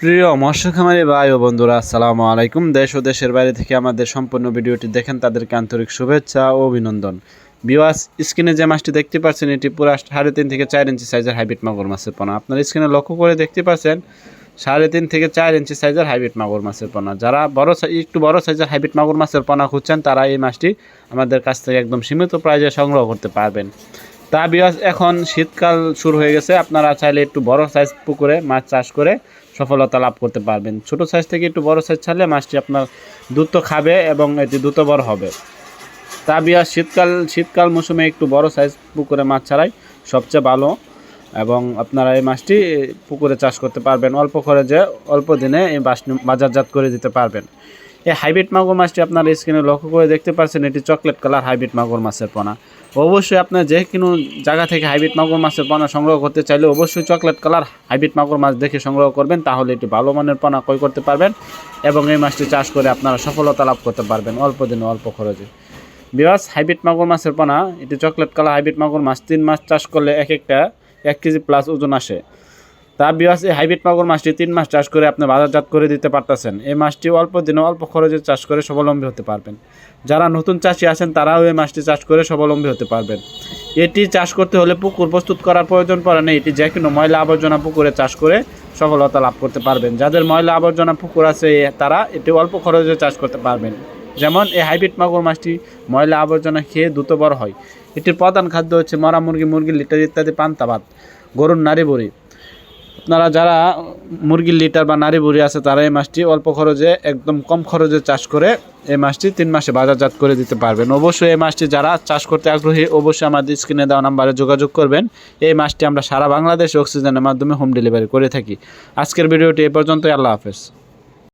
প্রিয় মৎস্য খামারি ভাই ও বন্ধুরা, আসসালামু আলাইকুম। দেশ ও দেশের বাইরে থেকে আমাদের সম্পূর্ণ ভিডিওটি দেখেন। তাদেরকে আন্তরিক শুভেচ্ছা ও অভিনন্দন। বিওয়াস স্ক্রিনে যে মাছটি দেখতে পাচ্ছেন, এটি পুরো সাড়ে তিন থেকে চার ইঞ্চি সাইজের হাইব্রিড মাগুর মাছের পোনা। আপনার স্ক্রিনে লক্ষ্য করে দেখতে পাচ্ছেন, সাড়ে তিন থেকে চার ইঞ্চি সাইজের হাইব্রিড মাগুর মাছের পোনা। যারা বড় একটু বড় সাইজের হাইব্রিড মাগুর মাছের পোনা খুঁজছেন, তারা এই মাছটি আমাদের কাছ থেকে একদম সীমিত প্রাইজে সংগ্রহ করতে পারবেন। তা বিয়াস এখন শীতকাল শুরু হয়ে গেছে। আপনারা চাইলে একটু বড় সাইজ পুকুরে মাছ চাষ করে সফলতা লাভ করতে পারবেন। ছোট সাইজ থেকে একটু বড় সাইজ ছাড়লে মাছটি আপনার দ্রুত খাবে এবং এটি দ্রুত বড় হবে। তা বিয়া শীতকাল শীতকাল মৌসুমে একটু বড় সাইজ পুকুরে মাছ ছাড়াই সবচেয়ে ভালো এবং আপনারা এই মাছটি পুকুরে চাষ করতে পারবেন। অল্প খরচে অল্প দিনে এই বাজারজাত করে দিতে পারবেন। এই হাইব্রিড মাগুর মাছটি আপনার স্ক্রিনে লক্ষ্য করে দেখতে পাচ্ছেন, এটি চকলেট কালার হাইব্রিড মাগুর মাছের পোনা। অবশ্যই আপনার যে কোনো জায়গা থেকে হাইব্রিড মাগুর মাছের পোনা সংগ্রহ করতে চাইলে অবশ্যই চকলেট কালার হাইব্রিড মাগুর মাছ দেখে সংগ্রহ করবেন, তাহলে এটি ভালো মানের পোনা ক্রয় করতে পারবেন এবং এই মাছটি চাষ করে আপনারা সফলতা লাভ করতে পারবেন, অল্প দিনে, অল্প খরচে। বিবাস হাইব্রিড মাগুর মাছের পোনা, এটি চকলেট কালার হাইব্রিড মাগুর মাছ, তিন মাস চাষ করলে এক একটা এক কেজি প্লাস ওজন আসে। তা বিবাস এই হাইব্রিড মাগুর মাছটি তিন মাস চাষ করে আপনি বাজারজাত করে দিতে পারতেছেন। এই মাছটি অল্প দিনে অল্প খরচে চাষ করে স্বাবলম্বী হতে পারবেন। যারা নতুন চাষি আছেন, তারাও এই মাছটি চাষ করে স্বাবলম্বী হতে পারবেন। এটি চাষ করতে হলে পুকুর প্রস্তুত করার প্রয়োজন পড়ে না, এটি যে কোনো ময়লা আবর্জনা পুকুরে চাষ করে সফলতা লাভ করতে পারবেন। যাদের ময়লা আবর্জনা পুকুর আছে তারা এটি অল্প খরচে চাষ করতে পারবেন। যেমন এই হাইব্রিড মাগুর মাছটি ময়লা আবর্জনা খেয়ে দ্রুত বড় হয়। এটির প্রধান খাদ্য হচ্ছে মরা মুরগি মুরগি লিটার ইত্যাদি পান্তা গরুর নারী বড়ি আপনারা যারা মুরগির লিটার বা নারী বুড়ি আছে, তারা এই মাছটি অল্প খরচে, একদম কম খরচে চাষ করে এই মাছটি তিন মাসে বাজারজাত করে দিতে পারবেন। অবশ্যই এই মাছটি যারা চাষ করতে আগ্রহী, অবশ্যই আমাদের স্ক্রিনে দেওয়া নাম্বারে যোগাযোগ করবেন। এই মাছটি আমরা সারা বাংলাদেশে অক্সিজেনের মাধ্যমে হোম ডেলিভারি করে থাকি। আজকের ভিডিওটি এ পর্যন্তই, আল্লাহ হাফেজ।